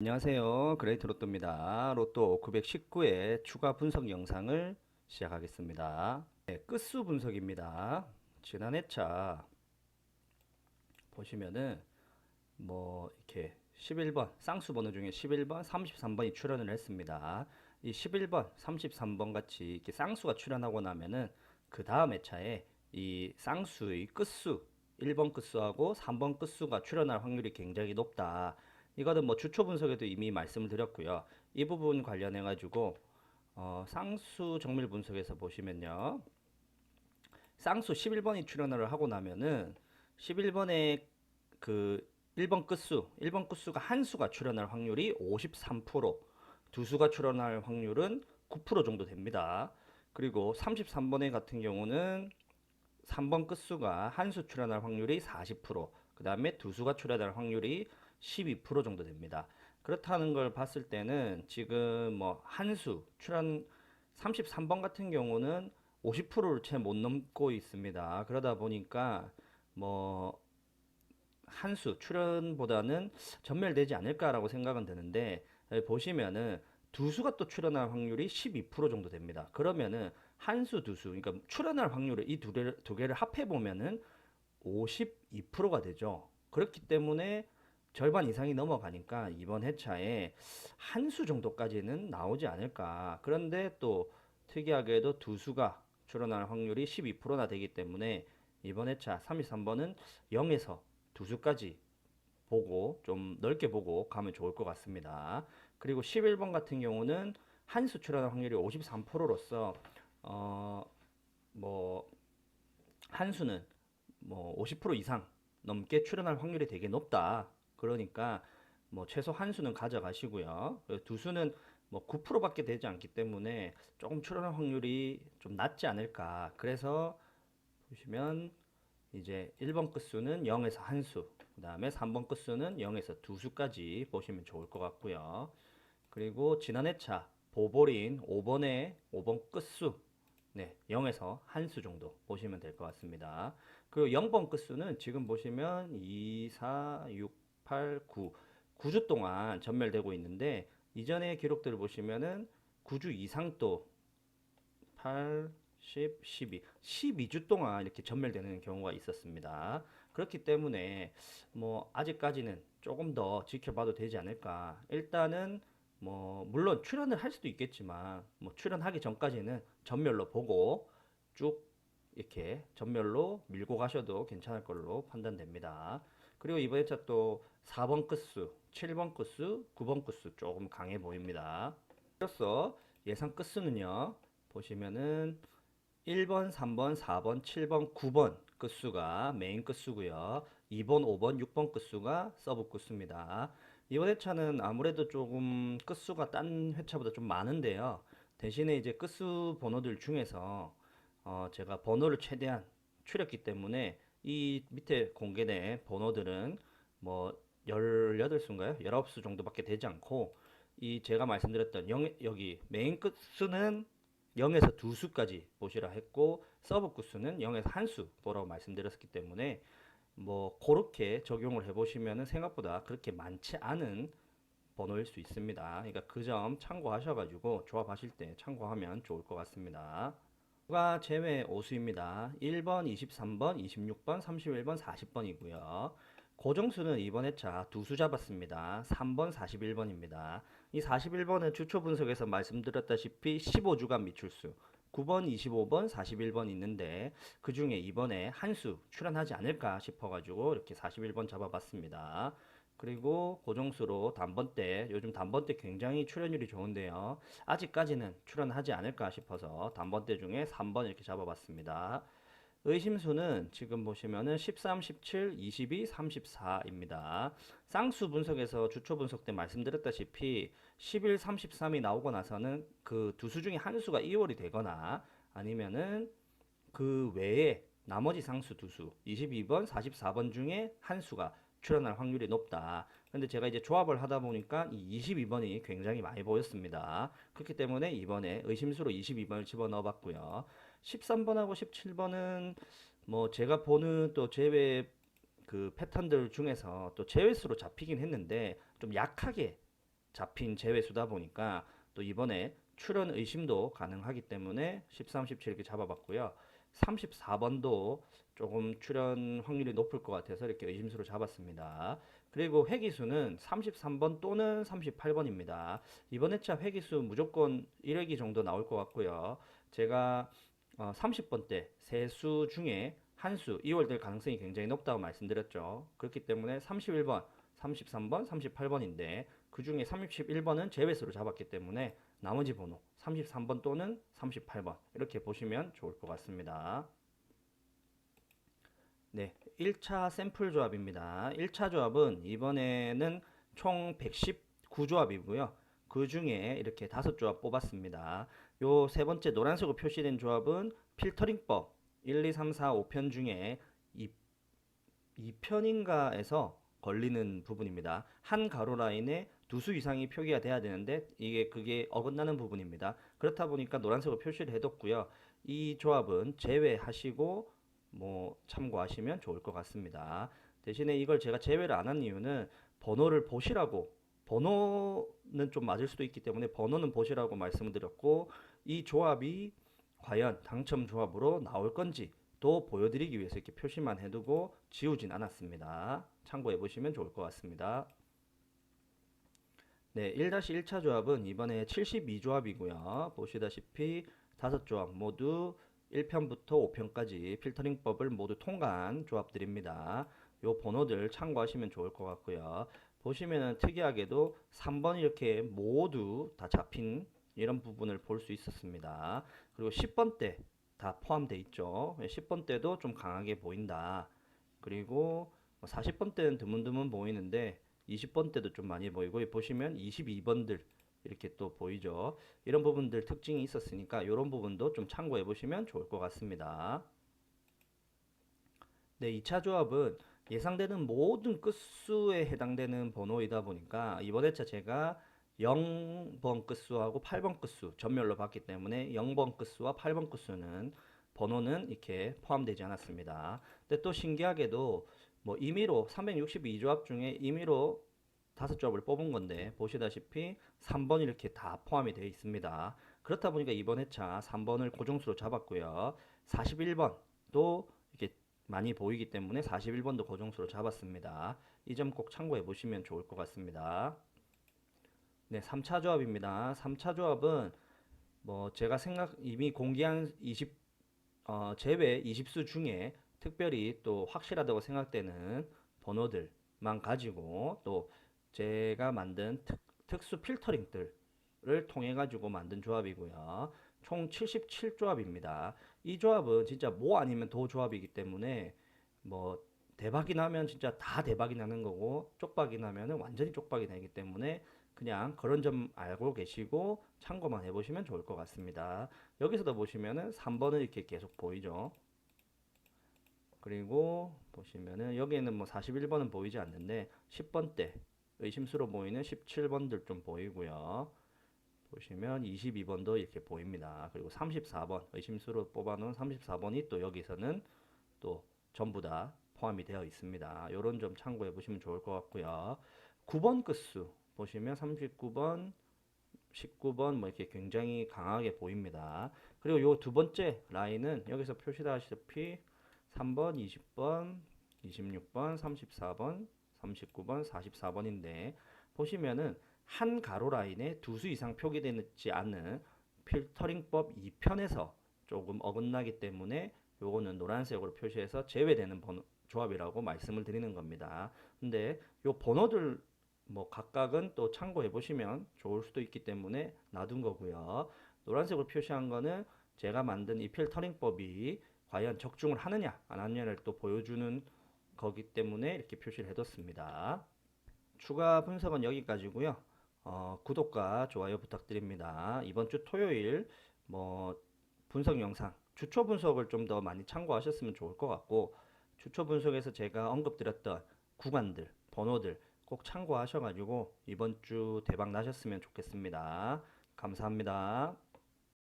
안녕하세요. 그레이트 로또입니다. 로또 919의 추가 분석 영상을 시작하겠습니다. 네, 끝수 분석입니다. 지난 회차 보시면은 뭐 이렇게 11번 쌍수 번호 중에 11번, 33번이 출연을 했습니다. 이 11번, 33번 같이 이렇게 쌍수가 출연하고 나면은 그 다음 회차에 이 쌍수의 끝수 1번 끝수하고 3번 끝수가 출연할 확률이 굉장히 높다. 이거는 뭐 주초 분석에도 이미 말씀을 드렸고요. 이 부분 관련해 가지고 어, 쌍수 정밀 분석에서 보시면요. 쌍수 11번이 출연을 하고 나면은 11번에 그 1번 끝수, 1번 끝수가 한 수가 출연할 확률이 53%, 두 수가 출연할 확률은 9% 정도 됩니다. 그리고 33번에 같은 경우는 3번 끝수가 한 수 출연할 확률이 40%, 그 다음에 두 수가 출연할 확률이 12% 정도 됩니다. 그렇다는 걸 봤을 때는 지금 뭐 한수 출연 33번 같은 경우는 50%를 채 못 넘고 있습니다. 그러다 보니까 뭐 한수 출연보다는 전멸되지 않을까라고 생각은 드는데 여기 보시면은 두 수가 또 출연할 확률이 12% 정도 됩니다. 그러면은 한 수, 두 수, 그러니까 출연할 확률을 이 두 개를, 두 개를 합해 보면은 52%가 되죠. 그렇기 때문에 절반 이상이 넘어가니까 이번 회차에 한 수 정도까지는 나오지 않을까. 그런데 또 특이하게도 두 수가 출연할 확률이 12%나 되기 때문에 이번 회차 33번은 0에서 두 수까지 보고 좀 넓게 보고 가면 좋을 것 같습니다. 그리고 11번 같은 경우는 한 수 출연할 확률이 53%로서 어뭐 한 수는 뭐 50% 이상 넘게 출연할 확률이 되게 높다. 그러니까 뭐 최소 한 수는 가져가시고요. 그두 수는 뭐 9%밖에 되지 않기 때문에 조금 출연할 확률이 좀 낮지 않을까. 그래서 보시면 이제 1번 끝수는 0에서 한 수, 그 다음에 3번 끝수는 0에서 두 수까지 보시면 좋을 것 같고요. 그리고 지난 회차 보볼인 5번에 5번 끝수 네, 0에서 한 수 정도 보시면 될 것 같습니다. 그리고 0번 끝수는 지금 보시면 2, 4, 6, 8, 9, 9주 동안 전멸되고 있는데 이전의 기록들을 보시면은 9주 이상 또 8, 10, 12, 12주 동안 이렇게 전멸되는 경우가 있었습니다. 그렇기 때문에 뭐 아직까지는 조금 더 지켜봐도 되지 않을까. 일단은 뭐 물론 출연을 할 수도 있겠지만 뭐 출연하기 전까지는 전멸로 보고 쭉 이렇게 전멸로 밀고 가셔도 괜찮을 걸로 판단됩니다. 그리고 이번 회차 또 4번 끝수, 7번 끝수, 9번 끝수 조금 강해 보입니다. 그래서 예상 끝수는요. 보시면은 1번, 3번, 4번, 7번, 9번 끝수가 메인 끝수고요. 2번, 5번, 6번 끝수가 서브 끝수입니다. 이번 회차는 아무래도 조금 끝수가 딴 회차보다 좀 많은데요. 대신에 이제 끝수 번호들 중에서 어 제가 번호를 최대한 추렸기 때문에 이 밑에 공개된 번호들은 뭐 18수인가요? 19수 정도밖에 되지 않고 이 제가 말씀드렸던 영, 여기 메인 끝수는 0에서 2수까지 보시라 했고 서브 끝수는 0에서 1수 보라고 말씀드렸기 때문에 뭐 그렇게 적용을 해보시면은 생각보다 그렇게 많지 않은 번호일 수 있습니다. 그러니까 그 점 참고하셔가지고 조합하실 때 참고하면 좋을 것 같습니다. 가 제외 오수입니다. 1번, 23번, 26번, 31번, 40번이고요. 고정수는 이번 회차 두 수 잡았습니다. 3번, 41번입니다. 이 41번은 주초 분석에서 말씀드렸다시피 15주간 미출수, 9번, 25번, 41번 있는데 그 중에 이번에 한 수 출연하지 않을까 싶어가지고 이렇게 41번 잡아봤습니다. 그리고 고정수로 단번대, 요즘 단번대 굉장히 출연율이 좋은데요. 아직까지는 출연하지 않을까 싶어서 단번대 중에 3번 이렇게 잡아봤습니다. 의심수는 지금 보시면은 13, 17, 22, 34입니다. 쌍수 분석에서 주초 분석 때 말씀드렸다시피 11, 33이 나오고 나서는 그 두 수 중에 한 수가 이월이 되거나 아니면은 그 외에 나머지 상수 두 수, 22번, 44번 중에 한 수가 출연할 확률이 높다. 근데 제가 이제 조합을 하다 보니까 이 22번이 굉장히 많이 보였습니다. 그렇기 때문에 이번에 의심수로 22번을 집어넣어 봤고요. 13번하고 17번은 뭐 제가 보는 또 제외 그 패턴들 중에서 또 제외수로 잡히긴 했는데 좀 약하게 잡힌 제외수다 보니까 또 이번에 출현 의심도 가능하기 때문에 13, 17 이렇게 잡아봤고요. 34번도 조금 출현 확률이 높을 것 같아서 이렇게 의심수로 잡았습니다. 그리고 회기수는 33번 또는 38번입니다. 이번 회차 회기수 무조건 1회기 정도 나올 것 같고요. 제가 어, 30번 때 세 수 중에 한수 이월될 가능성이 굉장히 높다고 말씀드렸죠. 그렇기 때문에 31번, 33번, 38번인데 그 중에 31번은 제외수로 잡았기 때문에 나머지 번호 33번 또는 38번 이렇게 보시면 좋을 것 같습니다. 네, 1차 샘플 조합입니다. 1차 조합은 이번에는 총 119조합이고요. 그 중에 이렇게 다섯 조합 뽑았습니다. 요 세 번째 노란색으로 표시된 조합은 필터링법 1, 2, 3, 4, 5편 중에 2, 2편인가에서 걸리는 부분입니다. 한 가로 라인에 두 수 이상이 표기가 돼야 되는데 이게 그게 어긋나는 부분입니다. 그렇다 보니까 노란색으로 표시를 해뒀고요. 이 조합은 제외하시고 뭐 참고하시면 좋을 것 같습니다. 대신에 이걸 제가 제외를 안 한 이유는 번호를 보시라고 번호는 좀 맞을 수도 있기 때문에 번호는 보시라고 말씀을 드렸고 이 조합이 과연 당첨 조합으로 나올 건지 또 보여드리기 위해서 이렇게 표시만 해두고 지우진 않았습니다. 참고해 보시면 좋을 것 같습니다. 네, 1-1차 조합은 이번에 72조합이고요. 보시다시피 다섯 조합 모두 1편부터 5편까지 필터링법을 모두 통과한 조합들입니다. 요 번호들 참고하시면 좋을 것 같고요. 보시면은 특이하게도 3번 이렇게 모두 다 잡힌 이런 부분을 볼 수 있었습니다. 그리고 10번 때 다 포함되어 있죠. 10번 때도 좀 강하게 보인다. 그리고 40번 때는 드문드문 보이는데 20번 때도 좀 많이 보이고 보시면 22번들 이렇게 또 보이죠. 이런 부분들 특징이 있었으니까 이런 부분도 좀 참고해 보시면 좋을 것 같습니다. 네, 2차 조합은 예상되는 모든 끝수에 해당되는 번호이다 보니까 이번 회차 제가 0번 끝수하고 8번 끝수 전멸로 봤기 때문에 0번 끝수와 8번 끝수는 번호는 이렇게 포함되지 않았습니다. 근데 또 신기하게도 뭐 임의로 362조합 중에 임의로 다섯 조합을 뽑은 건데 보시다시피 3번 이렇게 다 포함이 되어 있습니다. 그렇다 보니까 이번 회차 3번을 고정수로 잡았고요. 41번도 이렇게 많이 보이기 때문에 41번도 고정수로 잡았습니다. 이 점 꼭 참고해 보시면 좋을 것 같습니다. 네, 3차 조합입니다. 3차 조합은 뭐 제가 생각 이미 공개한 20 어, 제외 20수 중에 특별히 또 확실하다고 생각되는 번호들만 가지고 또 제가 만든 특, 특수 필터링들을 통해 가지고 만든 조합이고요. 총 77조합입니다. 이 조합은 진짜 뭐 아니면 도 조합이기 때문에 뭐 대박이 나면 진짜 다 대박이 나는 거고 쪽박이 나면은 완전히 쪽박이 나기 때문에 그냥 그런 점 알고 계시고 참고만 해보시면 좋을 것 같습니다. 여기서도 보시면은 3번은 이렇게 계속 보이죠. 그리고 보시면은 여기에는 뭐 41번은 보이지 않는데 10번 때 의심수로 보이는 17번들 좀 보이고요. 보시면 22번도 이렇게 보입니다. 그리고 34번 의심수로 뽑아놓은 34번이 또 여기서는 또 전부 다 포함이 되어 있습니다. 이런 점 참고해 보시면 좋을 것 같고요. 9번 끝수 보시면 39번, 19번 뭐 이렇게 굉장히 강하게 보입니다. 그리고 요 두 번째 라인은 여기서 표시다시피 3번, 20번, 26번, 34번, 39번, 44번인데 보시면은 한 가로 라인에 두 수 이상 표기되지 않는 필터링법 2편에서 조금 어긋나기 때문에 요거는 노란색으로 표시해서 제외되는 번호, 조합이라고 말씀을 드리는 겁니다. 근데 요 번호들 뭐 각각은 또 참고해 보시면 좋을 수도 있기 때문에 놔둔 거고요. 노란색으로 표시한 거는 제가 만든 이 필터링법이 과연 적중을 하느냐 안 하느냐를 또 보여주는 거기 때문에 이렇게 표시를 해뒀습니다. 추가 분석은 여기까지고요. 어, 구독과 좋아요 부탁드립니다. 이번 주 토요일 뭐 분석 영상 주초 분석을 좀 더 많이 참고하셨으면 좋을 것 같고 주초 분석에서 제가 언급드렸던 구간들 번호들 꼭 참고하셔가지고 이번 주 대박 나셨으면 좋겠습니다. 감사합니다.